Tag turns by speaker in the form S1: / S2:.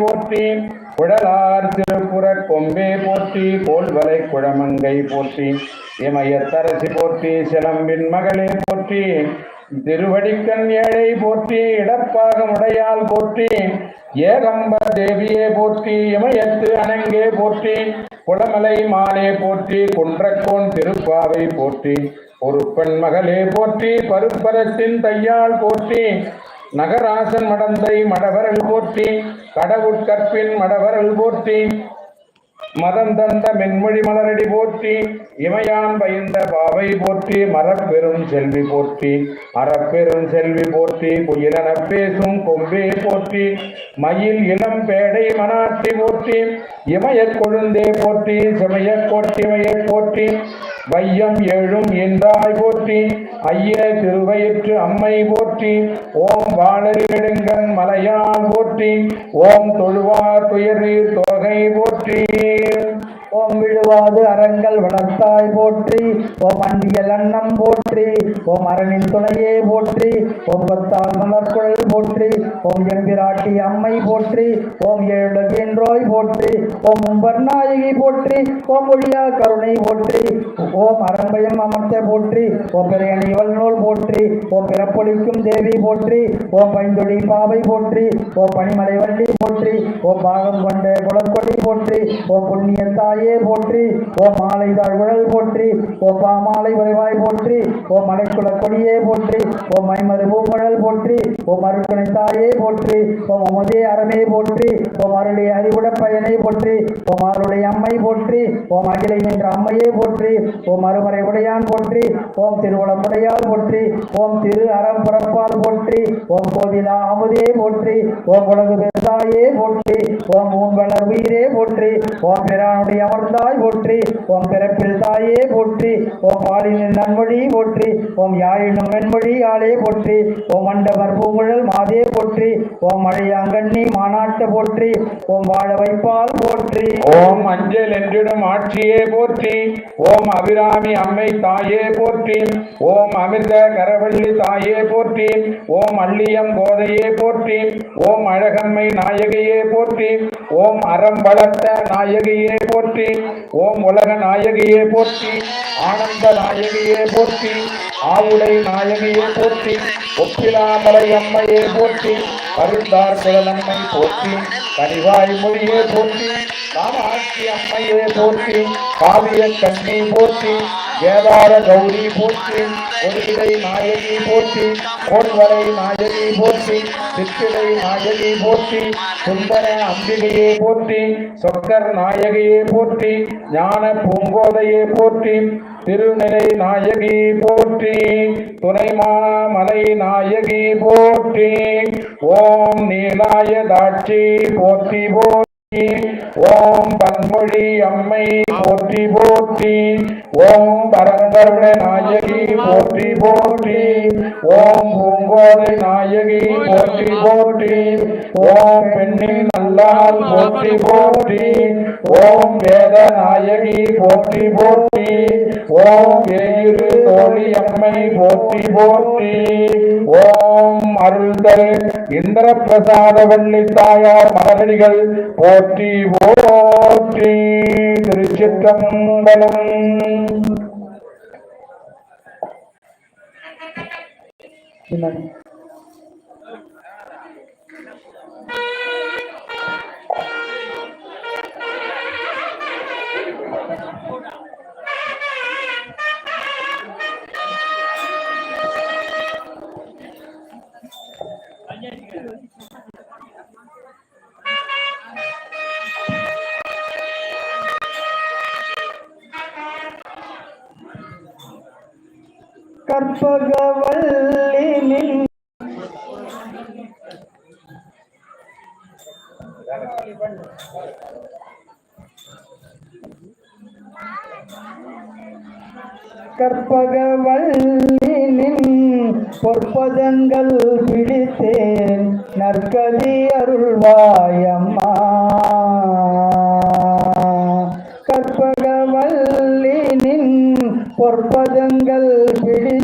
S1: போற்றி குழலார் திருப்புற கொம்பே போற்றி கோல்வரை குழமங்கை போற்றி இமயத்தரசி போற்றி சிலம்பின் மகளே போற்றி திருவடிக்கண் ஏழை போற்றி இடப்பாகமுடையால் போற்றி ஏகம்ப தேவியே போற்றி இமயத்து அணங்கே போற்றி குளமலை மாலே போற்றி குன்றக்கோன் திருப்பாவை போற்றி பொறுப்பெண் மகளே போற்றி பருப்பரத்தின் தையால் போற்றி நகராசன் மடந்தை மடவரல் போற்றி கடவுட்கற்பின் மடவரல் போற்றி. மதம் தந்த மென்மொழி மலரடி போற்றி இமையான் பயந்த பாவை போற்றி மரப்பெரும் செல்வி போற்றி அறப்பெரும் செல்வி போற்றி குயிலெனப் பேசும் கொம்பே போற்றி மயில் இளம் பேடை மனாட்டி போற்றி இமயக் கொழுந்தே போற்றி சிமையக் கோட்டிமையைப் போற்றி வையம் எழும் என்றாய் போற்றி ஐய திருவயிற்று அம்மை போற்றி ஓம் வாழறி நெடுங்கன் மலையான் போற்றி ஓம் தொழுவார் துயரீர் தோகை போற்றி. you.
S2: ஓம் விழுவாது அறங்கள் வளர்த்தாய் போற்றி ஓம் அண்டியல் அன்னம் போற்றி ஓம் அரணின் துணையே போற்றி ஓம் பத்தால் மலர்குழல் போற்றி ஓம் எம்பிராட்டி அம்மை போற்றி ஓம் ஏழுகின்றோய் போற்றி ஓம் உம்பர்நாயகி போற்றி ஓம் ஒழியா கருணை போற்றி ஓம் அரம்பயம் அமர்த்த போற்றி ஓம் பிறையணிவல் வல்நூல் போற்றி ஓம் பிறப்பொழிக்கும் தேவி போற்றி ஓம் பைந்தொழி பாவை போற்றி ஓம் பனிமலை வள்ளி போற்றி ஓம் பாகம் கொண்ட குளக்கொடி போற்றி ஓம் புண்ணிய தாய் மலையே போற்றி ஓ மாலை தாழ்வுழல் போற்றி ஓ பாமாலை உறைவாய் போற்றி ஓ மலைக்குள கொடியே போற்றி ஓ மைமறு பூங்குழல் போற்றி ஓ அருட்கணை தாயே போற்றி ஓ அமுதே அறமே போற்றி ஓ மருளை அறிவுட பயனை போற்றி ஓ அருளை அம்மை போற்றி ஓ மகிழை என்ற அம்மையே போற்றி ஓ மறுமறை உடையான் போற்றி ஓம் திருவுளமுடையால் போற்றி ஓம் திரு அறம் புறப்பால் போற்றி ஓம் கோதிலா அமுதே போற்றி ஓம் உலகு பெருதாயே போற்றி ஓம் ஊன்வளர் உயிரே போற்றி ஓம் பிரானுடைய அமர்ந்தாய் போற்றி ஓம் பிறப்பில் தாயே போற்றி உன் பாலினின் நன்மொழி போற்றி ஓம் யாழினும் வெண்மொழி ஆளே போற்றி உன் மண்டபர் மாதே போற்றி. ஓம் மழையாங்கண்ணி மாநாட்டை போற்றி. ஓம் வாழ வைப்பால் போற்றி.
S1: ஓம் அஞ்சல் என்றிடும் ஆட்சியே போற்றி. ஓம் அபிராமி அம்மை தாயே போற்றி. ஓம் அமிர்த கரவள்ளி தாயே போற்றி. ஓம் அள்ளியம் கோதையே போற்றி. ஓம் அழகம்மை நாயகியே போற்றி. ஓம் அறம் வளர்த்த நாயகியே போற்றி. ஓம் உலக நாயகியே போற்றி. ஆனந்த நாயகியே போற்றி. ஆவுடை நாயகியை போற்றி ஒப்பிலாமலை அம்மையே போற்றி அருந்தார் குழலம்மை போற்றி கனிவாய் மொழியே போற்றி காமாட்சி அம்மையே போற்றி காவிய கண்ணி போற்றி வேதார கௌரி போற்றி ஒருவிடை நாயகி போற்றி கோன்வரை நாயகி போற்றி சித்திரை நாயகி போற்றி சுந்தர அம்பிகையை போற்றி சொக்கர் நாயகியை போற்றி ஞான பூங்கோதையை போற்றி திருநிலை நாயகி போற்றி போற்றி துணைமாமலை நாயகி போற்றி ஓம் நீலாய தாட்சி போற்றி போற்றி ஓம் பன்மொழி அம்மை போற்றி போற்றி ஓம் பரந்தருட நாயகி போற்றி போற்றி ஓம் பூங்கோதை நாயகி போற்றி போற்றி ஓம் பெண்ணின் நல்லால் போற்றி போற்றி ஓம் வேத நாயகி போற்றி போற்றி ஓம் வேயிரு தோழி அம்மை போற்றி போற்றி. ஓம் அருள்தல் இந்திர பிரசாத வள்ளி தாயார் மலரடிகள். போற்றி போற்றி திருச்சிற்றம்பலம். Thank you.
S2: கற்பகவல்லி நின் கற்பகவல்லினின் பொற்பதங்கள் பிடி பொற்பதங்கள் பிடி